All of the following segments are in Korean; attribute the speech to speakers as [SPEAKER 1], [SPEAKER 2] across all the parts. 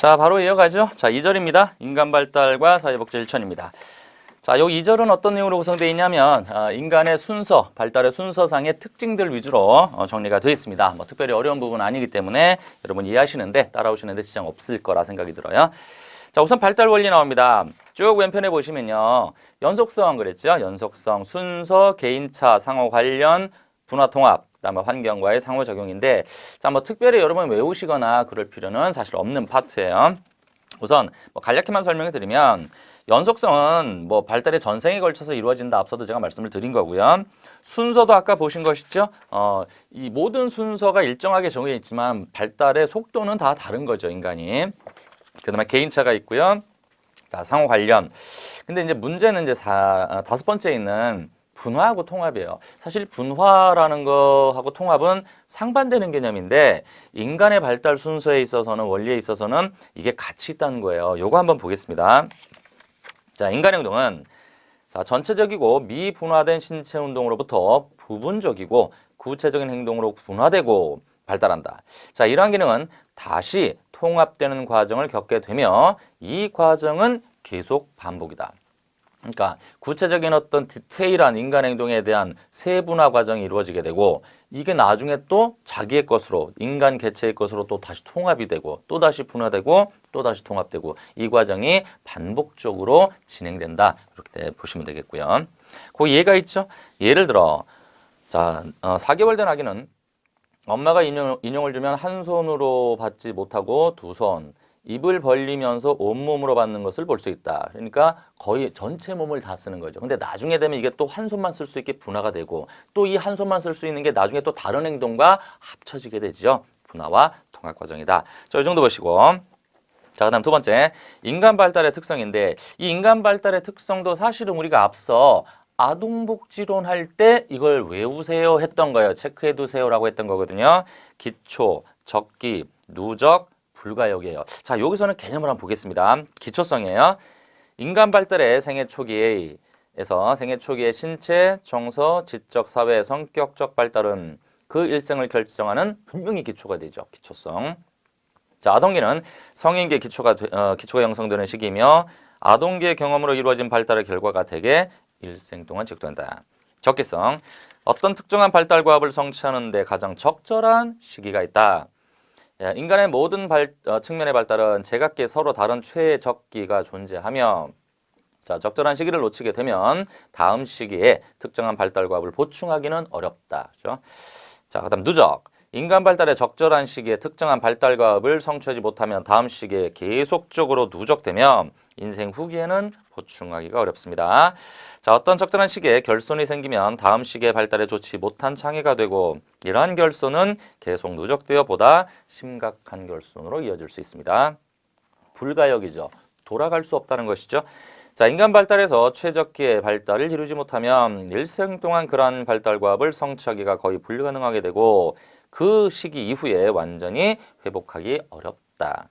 [SPEAKER 1] 자, 바로 이어가죠. 자, 2절입니다. 인간 발달과 사회복지 실천입니다. 자, 요 2절은 어떤 내용으로 구성되어 있냐면 아, 인간의 순서, 발달의 순서상의 특징들 위주로 어, 정리가 되어 있습니다. 뭐 특별히 어려운 부분은 아니기 때문에 여러분 이해하시는데 따라오시는데 지장 없을 거라 생각이 들어요. 자, 우선 발달 원리 나옵니다. 쭉 왼편에 보시면요. 연속성 그랬죠? 연속성, 순서, 개인차, 상호 관련, 분화 통합, 그다음에 환경과의 상호작용인데 자, 뭐 특별히 여러분 외우시거나 그럴 필요는 사실 없는 파트예요. 우선 뭐 간략히만 설명해 드리면 연속성은 뭐 발달의 전생에 걸쳐서 이루어진다 앞서도 제가 말씀을 드린 거고요. 순서도 아까 보신 것이죠. 어, 이 모든 순서가 일정하게 정해 있지만 발달의 속도는 다 다른 거죠, 인간이. 그다음에 개인차가 있고요. 자, 상호 관련. 근데 이제 문제는 이제 사, 아, 다섯 번째 있는 분화하고 통합이에요. 사실 분화라는 거하고 통합은 상반되는 개념인데 인간의 발달 순서에 있어서는 원리에 있어서는 이게 같이 있다는 거예요. 요거 한번 보겠습니다. 자, 인간의 행동은 자, 전체적이고 미분화된 신체 운동으로부터 부분적이고 구체적인 행동으로 분화되고 발달한다. 자, 이러한 기능은 다시 통합되는 과정을 겪게 되며 이 과정은 계속 반복이다. 그러니까 구체적인 어떤 디테일한 인간 행동에 대한 세분화 과정이 이루어지게 되고 이게 나중에 또 자기의 것으로 인간 개체의 것으로 또 다시 통합이 되고 또 다시 분화되고 또 다시 통합되고 이 과정이 반복적으로 진행된다 이렇게 보시면 되겠고요. 그 예가 있죠. 예를 들어 자 어, 4개월 된 아기는 엄마가 인형, 인형을 주면 한 손으로 받지 못하고 두 손, 입을 벌리면서 온몸으로 받는 것을 볼 수 있다. 그러니까 거의 전체 몸을 다 쓰는 거죠. 근데 나중에 되면 이게 또 한 손만 쓸 수 있게 분화가 되고 또 이 한 손만 쓸 수 있는 게 나중에 또 다른 행동과 합쳐지게 되죠. 분화와 통합 과정이다. 자, 이 정도 보시고. 자, 그다음 두 번째 인간 발달의 특성인데 이 인간 발달의 특성도 사실은 우리가 앞서 아동복지론 할 때 이걸 외우세요 했던 거예요. 체크해 두세요라고 했던 거거든요. 기초, 적기, 누적, 불가역이에요. 자, 여기서는 개념을 한번 보겠습니다. 기초성이에요. 인간 발달의 생애 초기에서 생애 초기의 신체, 정서, 지적, 사회, 성격적 발달은 그 일생을 결정하는 분명히 기초가 되죠. 기초성. 자, 아동기는 성인기 기초가 되- 어, 기초가 형성되는 시기이며 아동기의 경험으로 이루어진 발달의 결과가 대개 일생 동안 지속된다. 적기성 어떤 특정한 발달 과업을 성취하는 데 가장 적절한 시기가 있다. 예, 인간의 모든 발, 어, 측면의 발달은 제각기 서로 다른 최적기가 존재하며 자, 적절한 시기를 놓치게 되면 다음 시기에 특정한 발달 과업을 보충하기는 어렵다. 그죠? 자, 그다음 누적. 인간 발달의 적절한 시기에 특정한 발달 과업을 성취하지 못하면 다음 시기에 계속적으로 누적되면 인생 후기에는 보충하기가 어렵습니다. 자, 어떤 적절한 시기에 결손이 생기면 다음 시기에 발달에 좋지 못한 장애가 되고 이러한 결손은 계속 누적되어 보다 심각한 결손으로 이어질 수 있습니다. 불가역이죠. 돌아갈 수 없다는 것이죠. 자, 인간 발달에서 최적기의 발달을 이루지 못하면 일생 동안 그러한 발달 과업을 성취하기가 거의 불가능하게 되고 그 시기 이후에 완전히 회복하기 어렵다.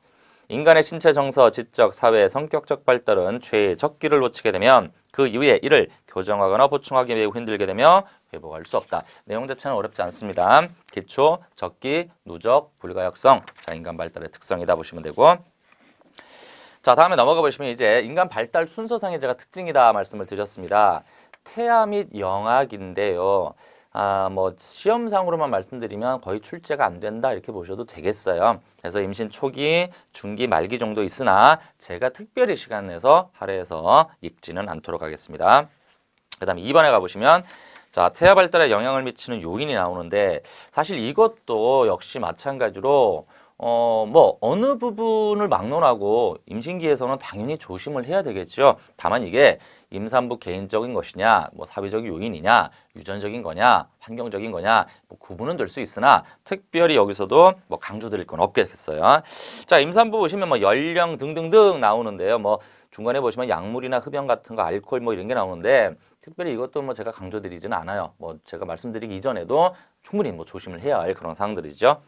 [SPEAKER 1] 인간의 신체 정서, 지적, 사회, 성격적 발달은 최적기를 놓치게 되면 그 이후에 이를 교정하거나 보충하기 매우 힘들게 되며 회복할 수 없다. 내용 자체는 어렵지 않습니다. 기초, 적기, 누적, 불가역성. 자, 인간 발달의 특성이다 보시면 되고. 자, 다음에 넘어가 보시면 이제 인간 발달 순서상의 제가 특징이다 말씀을 드렸습니다. 태아 및 영악인데요. 아, 뭐 시험상으로만 말씀드리면 거의 출제가 안 된다 이렇게 보셔도 되겠어요. 그래서 임신 초기, 중기, 말기 정도 있으나 제가 특별히 시간 내서 할애해서 읽지는 않도록 하겠습니다. 그다음에 2번에 가보시면 자 태아 발달에 영향을 미치는 요인이 나오는데 사실 이것도 역시 마찬가지로 어 뭐 어느 부분을 막론하고 임신기에서는 당연히 조심을 해야 되겠죠. 다만 이게 임산부 개인적인 것이냐, 뭐 사회적 요인이냐, 유전적인 거냐, 환경적인 거냐, 뭐 구분은 될 수 있으나 특별히 여기서도 뭐 강조드릴 건 없겠어요. 자, 임산부 보시면 뭐 연령 등등등 나오는데요. 뭐 중간에 보시면 약물이나 흡연 같은 거, 알코올 뭐 이런 게 나오는데 특별히 이것도 뭐 제가 강조드리지는 않아요. 뭐 제가 말씀드리기 이전에도 충분히 뭐 조심을 해야 할 그런 사항들이죠.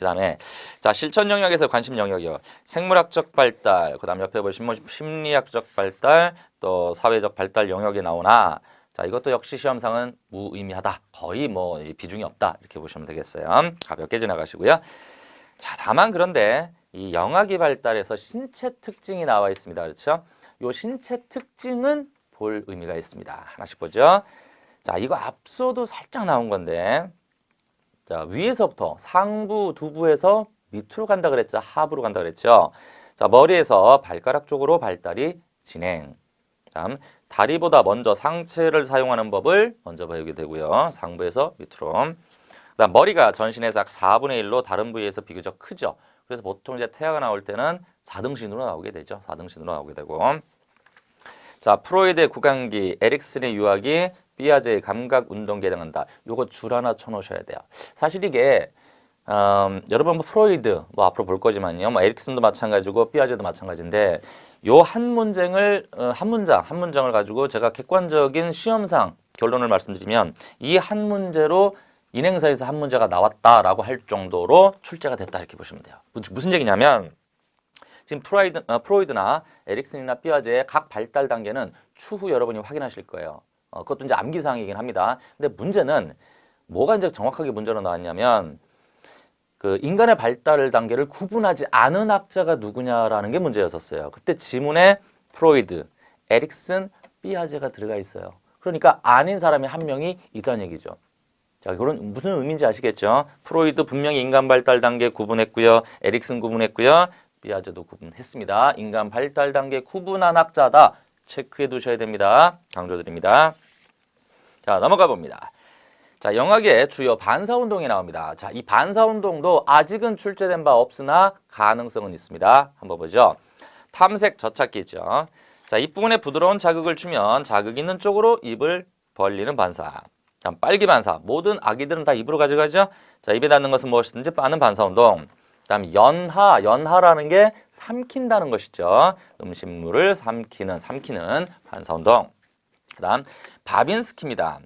[SPEAKER 1] 그다음에 자 실천 영역에서 관심 영역이요. 생물학적 발달, 그다음 옆에 보시면 뭐 심리학적 발달, 또 사회적 발달 영역이 나오나 자 이것도 역시 시험상은 무의미하다. 거의 뭐 이제 비중이 없다 이렇게 보시면 되겠어요. 가볍게 지나가시고요. 자 다만 그런데 이 영악이 발달해서 신체 특징이 나와 있습니다. 그렇죠? 요 신체 특징은 볼 의미가 있습니다. 하나씩 보죠. 자, 이거 앞서도 살짝 나온 건데 자, 위에서부터 상부, 두부에서 밑으로 간다 그랬죠. 하부로 간다 그랬죠. 자, 머리에서 발가락 쪽으로 발달이 진행. 다음 다리보다 먼저 상체를 사용하는 법을 먼저 배우게 되고요. 상부에서 밑으로. 그다음 머리가 전신에서 약 4분의 1로 다른 부위에서 비교적 크죠. 그래서 보통 이제 태아가 나올 때는 4등신으로 나오게 되죠. 4등신으로 나오게 되고. 자, 프로이드의 구강기, 에릭슨의 유학이 삐아제의 감각 운동기에 해당한다. 요거 줄 하나 쳐놓으셔야 돼요. 사실 이게 음, 여러분 뭐 프로이드 뭐 앞으로 볼 거지만요. 뭐 에릭슨도 마찬가지고 삐아제도 마찬가지인데 요 한 문장을 어, 한 문장 한 문장을 가지고 제가 객관적인 시험상 결론을 말씀드리면 이 한 문제로 인행사에서 한 문제가 나왔다라고 할 정도로 출제가 됐다 이렇게 보시면 돼요. 무슨 얘기냐면 지금 프로이드, 어, 프로이드나 에릭슨이나 삐아제의 각 발달 단계는 추후 여러분이 확인하실 거예요. 어, 그것도 이제 암기사항이긴 합니다. 근데 문제는 뭐가 이제 정확하게 문제로 나왔냐면 그 인간의 발달 단계를 구분하지 않은 학자가 누구냐라는 게 문제였었어요. 그때 지문에 프로이드, 에릭슨, 삐아제가 들어가 있어요. 그러니까 아닌 사람이 한 명이 있다는 얘기죠. 자, 그런 무슨 의미인지 아시겠죠? 프로이드 분명히 인간 발달 단계 구분했고요. 에릭슨 구분했고요. 삐아제도 구분했습니다. 인간 발달 단계 구분한 학자다. 체크해 두셔야 됩니다. 강조드립니다. 자, 넘어가 봅니다. 자, 영학의 주요 반사 운동이 나옵니다. 자, 이 반사 운동도 아직은 출제된 바 없으나 가능성은 있습니다. 한번 보죠. 탐색 저찾기죠. 자, 이 부분에 부드러운 자극을 주면 자극 있는 쪽으로 입을 벌리는 반사. 다음 빨기 반사. 모든 아기들은 다 입으로 가져가죠. 자, 입에 닿는 것은 무엇이든지 빠는 반사 운동. 다음 연하, 연하라는 게 삼킨다는 것이죠. 음식물을 삼키는, 삼키는 반사 운동. 그 다음 바빈스키입니다.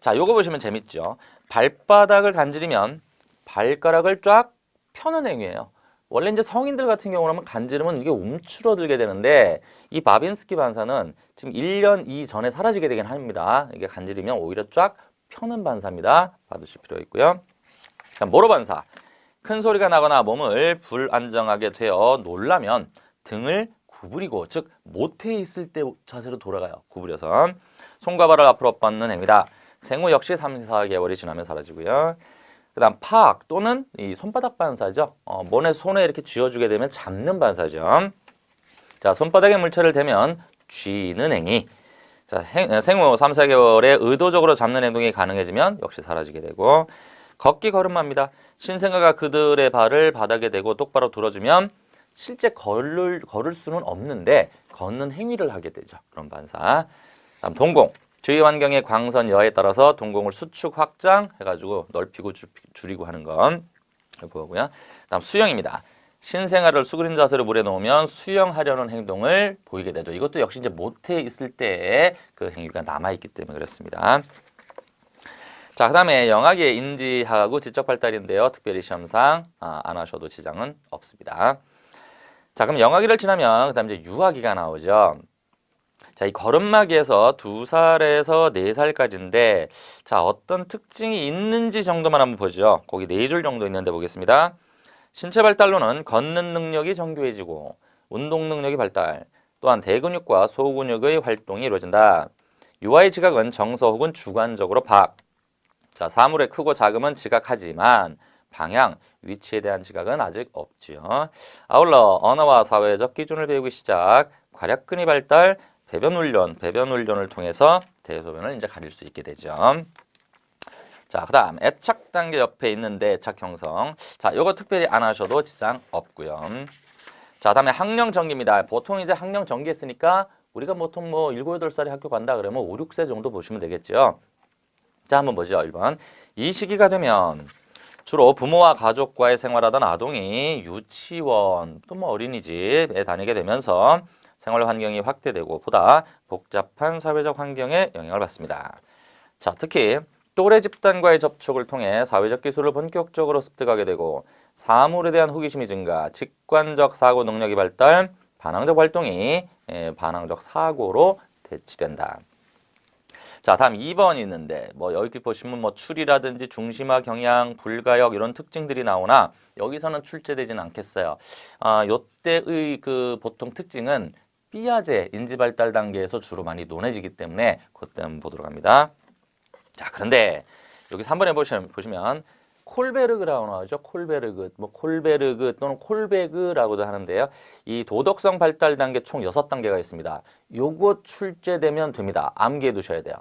[SPEAKER 1] 자, 요거 보시면 재밌죠. 발바닥을 간지리면 발가락을 쫙 펴는 행위예요. 원래 이제 성인들 같은 경우는 간지르면 이게 움츠러들게 되는데 이 바빈스키 반사는 지금 1년 이전에 사라지게 되긴 합니다. 이게 간지리면 오히려 쫙 펴는 반사입니다. 봐두실 필요 있고요. 모로 반사. 큰 소리가 나거나 몸을 불안정하게 되어 놀라면 등을 구부리고 즉 모태에 있을 때 자세로 돌아가요. 구부려서 손과 발을 앞으로 뻗는 행위다. 생후 역시 3, 4개월이 지나면 사라지고요. 그 다음 파악 또는 이 손바닥 반사죠. 어, 몸에 손에 이렇게 쥐어주게 되면 잡는 반사죠. 자, 손바닥에 물체를 대면 쥐는 행위. 자, 행, 생후 3, 4개월에 의도적으로 잡는 행동이 가능해지면 역시 사라지게 되고 걷기 걸음마입니다. 신생아가 그들의 발을 바닥에 대고 똑바로 들어주면 실제 걸을, 걸을 수는 없는데 걷는 행위를 하게 되죠. 그런 반사. 다음 동공. 주위 환경의 광선 여에 따라서 동공을 수축 확장 해가지고 넓히고 줄- 줄이고 하는 건 보고요. 다음 수영입니다. 신생아를 수그린 자세로 물에 놓으면 수영하려는 행동을 보이게 되죠. 이것도 역시 이제 모태에 있을 때의 그 행위가 남아 있기 때문에 그렇습니다. 자, 그 다음에 영악의 인지하고 지적 발달인데요. 특별히 시험상 아, 안 하셔도 지장은 없습니다. 자, 그럼 영악기를 지나면 그 다음 이제 유아기가 나오죠. 자, 이 걸음마기에서 두 살에서 네 살까지인데, 자, 어떤 특징이 있는지 정도만 한번 보죠. 거기 네 줄 정도 있는데 보겠습니다. 신체 발달로는 걷는 능력이 정교해지고, 운동 능력이 발달, 또한 대근육과 소근육의 활동이 이루어진다. 유아의 지각은 정서 혹은 주관적으로 박. 자, 사물의 크고 작음은 지각하지만, 방향, 위치에 대한 지각은 아직 없지요. 아울러 언어와 사회적 기준을 배우기 시작, 괄약근이 발달, 배변 훈련, 배변 훈련을 통해서 대소변을 이제 가릴 수 있게 되죠. 자, 그다음 애착 단계 옆에 있는데 애착 형성. 자, 요거 특별히 안 하셔도 지장 없고요. 자, 다음에 학령 전기입니다. 보통 이제 학령 전기 했으니까 우리가 보통 뭐 7, 8살에 학교 간다 그러면 5, 6세 정도 보시면 되겠죠. 자, 한번 보죠. 1번. 이 시기가 되면 주로 부모와 가족과의 생활하던 아동이 유치원 또 뭐 어린이집에 다니게 되면서 생활 환경이 확대되고 보다 복잡한 사회적 환경에 영향을 받습니다. 자, 특히 또래 집단과의 접촉을 통해 사회적 기술을 본격적으로 습득하게 되고 사물에 대한 호기심이 증가, 직관적 사고 능력이 발달, 반항적 활동이 예, 반항적 사고로 대치된다. 자, 다음 2번 있는데 뭐 여기 보시면 뭐 출이라든지 중심화 경향, 불가역 이런 특징들이 나오나 여기서는 출제되지는 않겠어요. 아, 요때의 그 보통 특징은 삐아제 인지 발달 단계에서 주로 많이 논해지기 때문에 그때 한번 보도록 합니다. 자, 그런데 여기 3번에 보시면 보시면 콜베르그라고 나오죠. 콜베르그, 뭐 콜베르그 또는 콜베그라고도 하는데요. 이 도덕성 발달 단계 총 여섯 단계가 있습니다. 요거 출제되면 됩니다. 암기해 두셔야 돼요.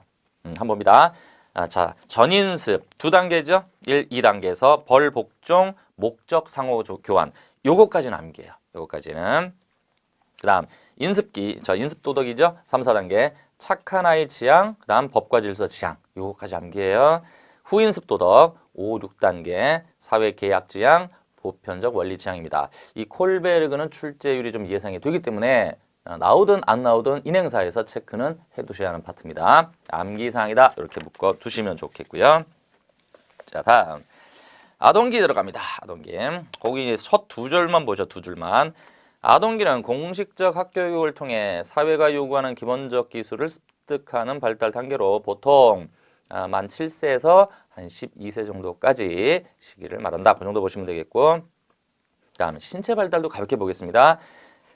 [SPEAKER 1] 음, 한 봅니다. 아, 자, 전인습 두 단계죠. 1, 2단계에서 벌, 복종, 목적, 상호 조- 교환. 요거까지는 암기해요. 요거까지는. 그다음 인습기, 저 인습 도덕이죠. 3, 4단계. 착한 아이 지향, 그다음 법과 질서 지향. 요거까지 암기해요. 후인습 도덕 5, 6단계. 사회 계약 지향, 보편적 원리 지향입니다. 이 콜베르그는 출제율이 좀 예상이 되기 때문에 어, 나오든 안 나오든 인행사에서 체크는 해두셔야 하는 파트입니다. 암기사항이다 이렇게 묶어 두시면 좋겠고요. 자 다음 아동기 들어갑니다. 아동기 거기 첫 두 줄만 보죠. 두 줄만 아동기는 공식적 학교 교육을 통해 사회가 요구하는 기본적 기술을 습득하는 발달 단계로 보통 아, 만 7세에서 한 12세 정도까지 시기를 말한다. 그 정도 보시면 되겠고 다음 신체 발달도 가볍게 보겠습니다.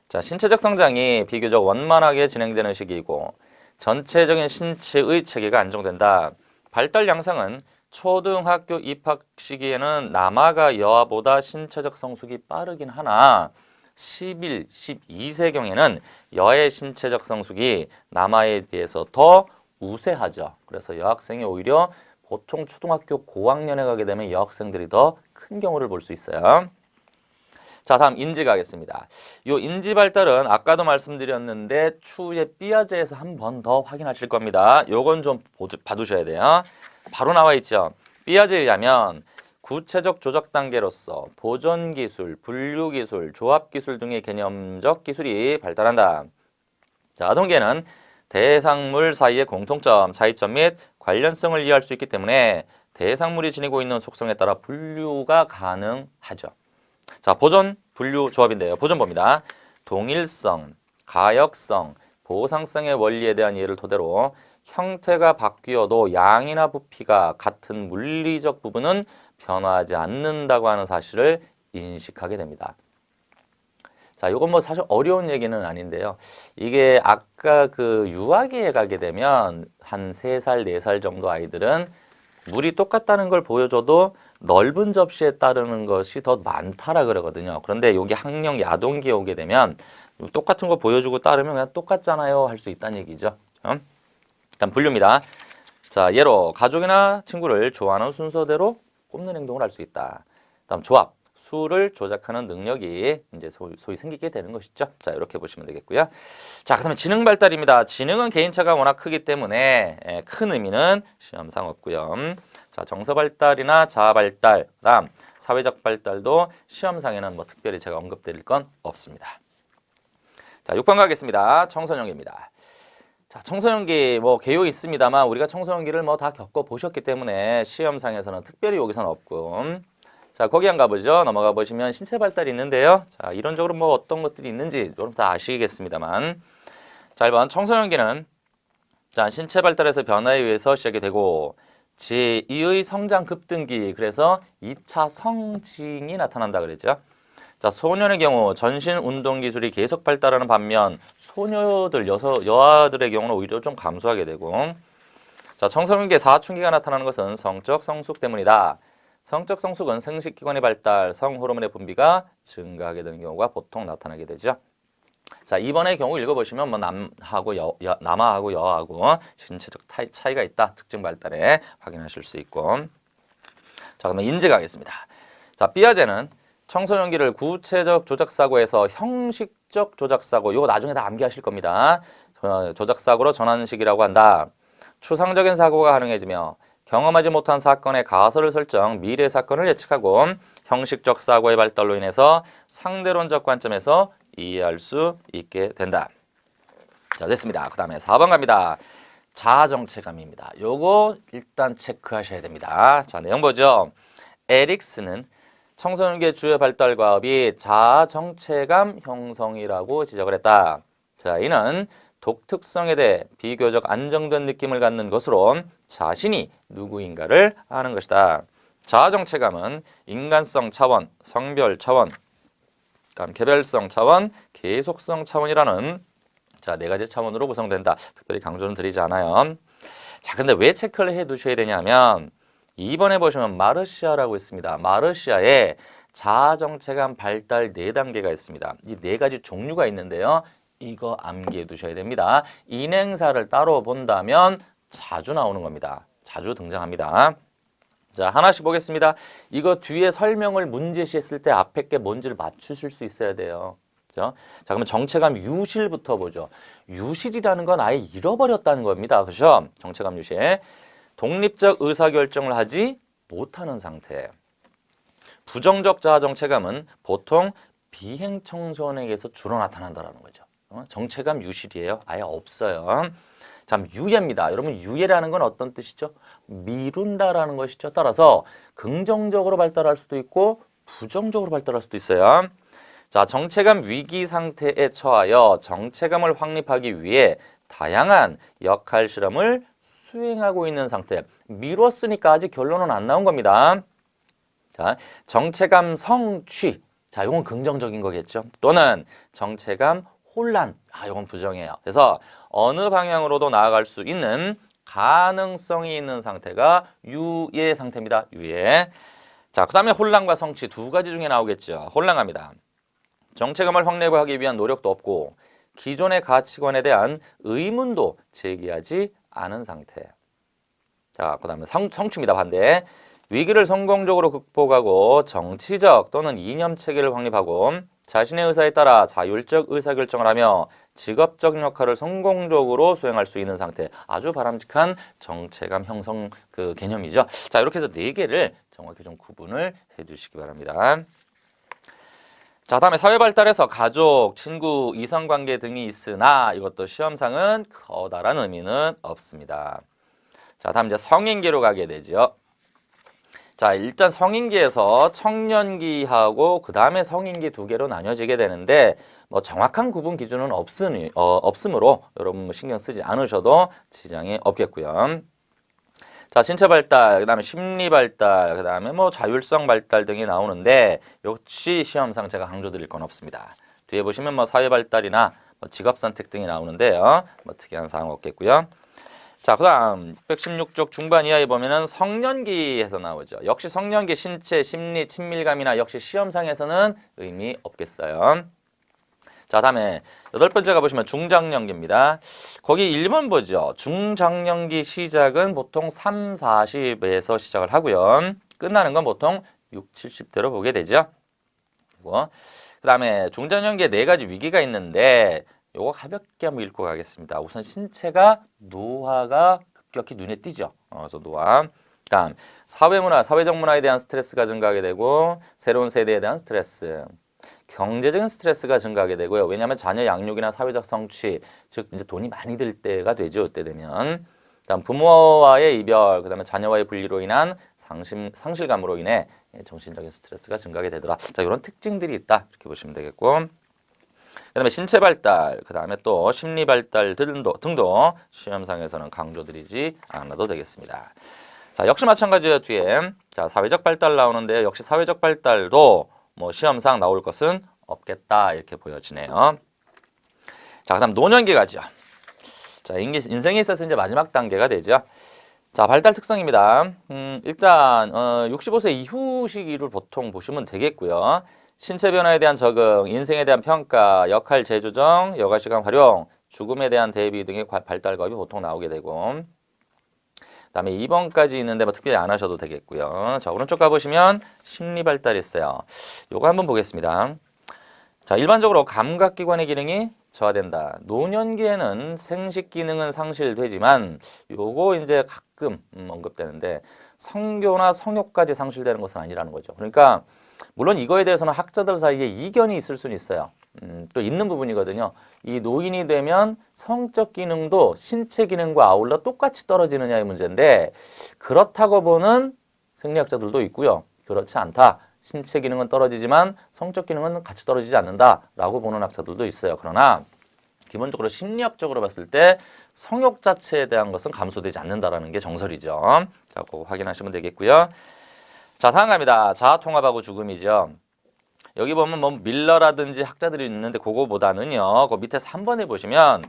[SPEAKER 1] 자, 신체적 성장이 비교적 원만하게 진행되는 시기이고 전체적인 신체의 체계가 안정된다. 발달 양상은 초등학교 입학 시기에는 남아가 여아보다 신체적 성숙이 빠르긴 하나 11, 12세경에는 여의 신체적 성숙이 남아에 비해서 더 우세하죠. 그래서 여학생이 오히려 보통 초등학교 고학년에 가게 되면 여학생들이 더 큰 경우를 볼 수 있어요. 자, 다음 인지 가겠습니다. 요 인지 발달은 아까도 말씀드렸는데 추후에 삐아제에서 한 번 더 확인하실 겁니다. 요건 좀 봐두셔야 돼요. 바로 나와 있죠. 삐아제에 의하면 구체적 조작 단계로서 보존 기술, 분류 기술, 조합 기술 등의 개념적 기술이 발달한다. 자, 아동계는 대상물 사이의 공통점, 차이점 및 관련성을 이해할 수 있기 때문에 대상물이 지니고 있는 속성에 따라 분류가 가능하죠. 자, 보존, 분류, 조합인데요. 보존법입니다. 동일성, 가역성, 보상성의 원리에 대한 이해를 토대로 형태가 바뀌어도 양이나 부피가 같은 물리적 부분은 변화하지 않는다고 하는 사실을 인식하게 됩니다. 자, 이건 뭐 사실 어려운 얘기는 아닌데요. 이게 아까 그 유아기에 가게 되면 한 세 살 네 살 정도 아이들은 물이 똑같다는 걸 보여줘도 넓은 접시에 따르는 것이 더 많다라 그러거든요. 그런데 여기 학령 야동기에 오게 되면 똑같은 거 보여주고 따르면 그냥 똑같잖아요 할 수 있다는 얘기죠. 음? 일단 분류입니다. 자, 예로 가족이나 친구를 좋아하는 순서대로 꼽는 행동을 할 수 있다. 다음 조합. 수를 조작하는 능력이 이제 소위, 소위 생기게 되는 것이죠. 자, 이렇게 보시면 되겠고요. 자, 그다음에 지능 발달입니다. 지능은 개인차가 워낙 크기 때문에 예, 큰 의미는 시험상 없고요. 자, 정서 발달이나 자아 발달, 그다음 사회적 발달도 시험상에는 뭐 특별히 제가 언급드릴 건 없습니다. 자, 6번 가겠습니다. 청소년기입니다. 자, 청소년기 뭐 개요 있습니다만 우리가 청소년기를 뭐 다 겪어 보셨기 때문에 시험상에서는 특별히 여기서는 없고 자, 거기 한 가보죠. 넘어가 보시면 신체 발달이 있는데요. 자, 이론적으로 뭐 어떤 것들이 있는지 여러분 다 아시겠습니다만. 자, 1번 청소년기는 자, 신체 발달에서 변화에 의해서 시작이 되고 제2의 성장 급등기 그래서 2차 성징이 나타난다 그랬죠. 자, 소년의 경우 전신 운동 기술이 계속 발달하는 반면 소녀들 여서 여아들의 경우는 오히려 좀 감소하게 되고 자, 청소년기에 사춘기가 나타나는 것은 성적 성숙 때문이다. 성적 성숙은 생식기관의 발달, 성호르몬의 분비가 증가하게 되는 경우가 보통 나타나게 되죠. 자, 이번의 경우 읽어보시면 뭐 남하고 여, 여, 남아하고 여하고 신체적 타이, 차이가 있다. 특징 발달에 확인하실 수 있고. 자, 그러면 인지 가겠습니다. 자, 삐아제는 청소년기를 구체적 조작사고에서 형식적 조작사고, 이거 나중에 다 암기하실 겁니다. 어, 조작사고로 전환 시기라고 한다. 추상적인 사고가 가능해지며 경험하지 못한 사건의 가설을 설정, 미래 사건을 예측하고 형식적 사고의 발달로 인해서 상대론적 관점에서 이해할 수 있게 된다. 자, 됐습니다. 그 다음에 4번 갑니다. 자아정체감입니다. 요거 일단 체크하셔야 됩니다. 자, 내용 보죠. 에릭스는 청소년기의 주요 발달 과업이 자아정체감 형성이라고 지적을 했다. 자, 이는 독특성에 대해 비교적 안정된 느낌을 갖는 것으로 자신이 누구인가를 아는 것이다. 자아정체감은 인간성 차원, 성별 차원, 개별성 차원, 계속성 차원이라는 자 네 가지 차원으로 구성된다. 특별히 강조는 드리지 않아요. 자 근데 왜 체크를 해 두셔야 되냐면 2번에 보시면 마르시아라고 있습니다. 마르시아에 자아정체감 발달 네단계가 있습니다. 이 네 가지 종류가 있는데요. 이거 암기해 두셔야 됩니다. 인행사를 따로 본다면 자주 나오는 겁니다. 자주 등장합니다. 자, 하나씩 보겠습니다. 이거 뒤에 설명을 문제시 했을 때 앞에 게 뭔지를 맞추실 수 있어야 돼요. 그죠? 자, 그러면 정체감 유실부터 보죠. 유실이라는 건 아예 잃어버렸다는 겁니다. 그죠? 정체감 유실. 독립적 의사결정을 하지 못하는 상태. 부정적 자아 정체감은 보통 비행 청소년에게서 주로 나타난다라는 거죠. 어? 정체감 유실이에요. 아예 없어요. 자, 유예입니다. 여러분 유예라는 건 어떤 뜻이죠? 미룬다라는 것이죠. 따라서 긍정적으로 발달할 수도 있고 부정적으로 발달할 수도 있어요. 자, 정체감 위기 상태에 처하여 정체감을 확립하기 위해 다양한 역할 실험을 수행하고 있는 상태. 미뤘으니까 아직 결론은 안 나온 겁니다. 자, 정체감 성취. 자, 이건 긍정적인 거겠죠. 또는 정체감 혼란. 아, 이건 부정이에요. 그래서 어느 방향으로도 나아갈 수 있는 가능성이 있는 상태가 유예 상태입니다. 유예. 자, 그 다음에 혼란과 성취 두 가지 중에 나오겠죠. 혼란합니다. 정체감을 확립하기 위한 노력도 없고 기존의 가치관에 대한 의문도 제기하지 않은 상태. 자, 그 다음에 성취입니다. 반대. 위기를 성공적으로 극복하고 정치적 또는 이념 체계를 확립하고 자신의 의사에 따라 자율적 의사결정을 하며 직업적 역할을 성공적으로 수행할 수 있는 상태. 아주 바람직한 정체감 형성 그 개념이죠. 자, 이렇게 해서 네 개를 정확히 좀 구분을 해 주시기 바랍니다. 자, 다음에 사회 발달에서 가족, 친구, 이성관계 등이 있으나 이것도 시험상은 커다란 의미는 없습니다. 자, 다음 이제 성인기로 가게 되죠. 자, 일단 성인기에서 청년기하고 그 다음에 성인기 두 개로 나뉘어지게 되는데 뭐 정확한 구분 기준은 없으니, 어, 없으므로 여러분 뭐 신경 쓰지 않으셔도 지장이 없겠고요. 자, 신체 발달, 그다음에 심리 발달, 그다음에 뭐 자율성 발달 등이 나오는데 역시 시험상 제가 강조드릴 건 없습니다. 뒤에 보시면 뭐 사회 발달이나 뭐 직업 선택 등이 나오는데요. 뭐 특이한 사항 없겠고요. 자, 그다음 116쪽 중반 이하에 보면은 성년기에서 나오죠. 역시 성년기 신체, 심리, 친밀감이나 역시 시험상에서는 의미 없겠어요. 자, 다음에 여덟 번째가 보시면 중장년기입니다. 거기 1번 보죠. 중장년기 시작은 보통 3, 40에서 시작을 하고요. 끝나는 건 보통 6, 70대로 보게 되죠. 그리고 그다음에 중장년기에 네 가지 위기가 있는데 요거 가볍게 한번 읽고 가겠습니다. 우선 신체가 노화가 급격히 눈에 띄죠. 어, 그래서 노화. 다음 사회문화, 사회적 문화에 대한 스트레스가 증가하게 되고 새로운 세대에 대한 스트레스. 경제적인 스트레스가 증가하게 되고요. 왜냐하면 자녀 양육이나 사회적 성취, 즉 이제 돈이 많이 들 때가 되죠. 이때 되면. 다음 부모와의 이별, 그다음에 자녀와의 분리로 인한 상심, 상실감으로 인해 정신적인 스트레스가 증가하게 되더라. 자, 이런 특징들이 있다. 이렇게 보시면 되겠고. 그다음에 신체 발달, 그다음에 또 심리 발달 등도, 등도 시험상에서는 강조드리지 않아도 되겠습니다. 자, 역시 마찬가지예요. 뒤에 자 사회적 발달 나오는데 역시 사회적 발달도 뭐 시험상 나올 것은 없겠다 이렇게 보여지네요. 자, 그다음 노년기 가죠. 자, 인생에 있어서 이제 마지막 단계가 되죠. 자, 발달 특성입니다. 음, 일단 어, 65세 이후 시기를 보통 보시면 되겠고요. 신체 변화에 대한 적응, 인생에 대한 평가, 역할 재조정, 여가 시간 활용, 죽음에 대한 대비 등의 과- 발달급이 보통 나오게 되고 그다음에 2번까지 있는데 뭐 특별히 안 하셔도 되겠고요. 자, 오른쪽 가 보시면 심리 발달이 있어요. 요거 한번 보겠습니다. 자, 일반적으로 감각 기관의 기능이 저하된다. 노년기에는 생식 기능은 상실되지만 요거 이제 가끔 음, 언급되는데 성교나 성욕까지 상실되는 것은 아니라는 거죠. 그러니까 물론 이거에 대해서는 학자들 사이에 이견이 있을 수는 있어요. 음, 또 있는 부분이거든요. 이 노인이 되면 성적 기능도 신체 기능과 아울러 똑같이 떨어지느냐의 문제인데 그렇다고 보는 생리학자들도 있고요. 그렇지 않다. 신체 기능은 떨어지지만 성적 기능은 같이 떨어지지 않는다라고 보는 학자들도 있어요. 그러나 기본적으로 심리학적으로 봤을 때 성욕 자체에 대한 것은 감소되지 않는다라는 게 정설이죠. 자, 그거 확인하시면 되겠고요. 자, 다음 갑니다. 자아 통합하고 죽음이죠. 여기 보면 뭐 밀러라든지 학자들이 있는데 그거보다는요. 그 밑에 3번에 보시면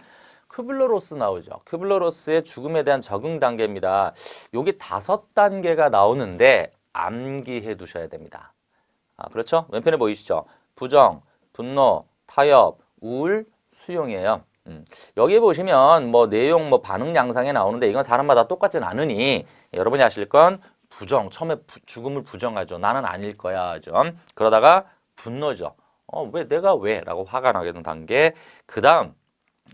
[SPEAKER 1] 큐블러로스 나오죠. 큐블러로스의 죽음에 대한 적응 단계입니다. 여기 다섯 단계가 나오는데 암기해 두셔야 됩니다. 아, 그렇죠? 왼편에 보이시죠? 부정, 분노, 타협, 우울, 수용이에요. 음. 여기 보시면 뭐 내용 뭐 반응 양상에 나오는데 이건 사람마다 똑같진 않으니 여러분이 아실 건 부정 처음에 부- 죽음을 부정하죠. 나는 아닐 거야 하죠. 그러다가 분노죠. 어 왜 내가 왜 라고 화가 나게 된 단계. 그 다음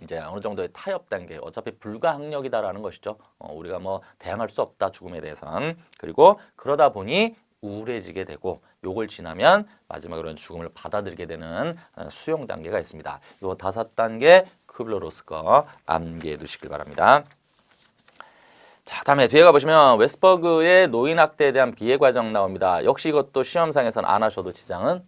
[SPEAKER 1] 이제 어느 정도의 타협 단계. 어차피 불가항력이다라는 것이죠. 어, 우리가 뭐 대항할 수 없다 죽음에 대해서는. 그리고 그러다 보니 우울해지게 되고 요걸 지나면 마지막으로는 죽음을 받아들이게 되는 어, 수용 단계가 있습니다. 요 다섯 단계 크블러로스 거 암기해 두시길 바랍니다. 자, 다음에 뒤에 가보시면 웨스버그의 노인 학대에 대한 비해 과정 나옵니다. 역시 이것도 시험상에서는 안 하셔도 지장은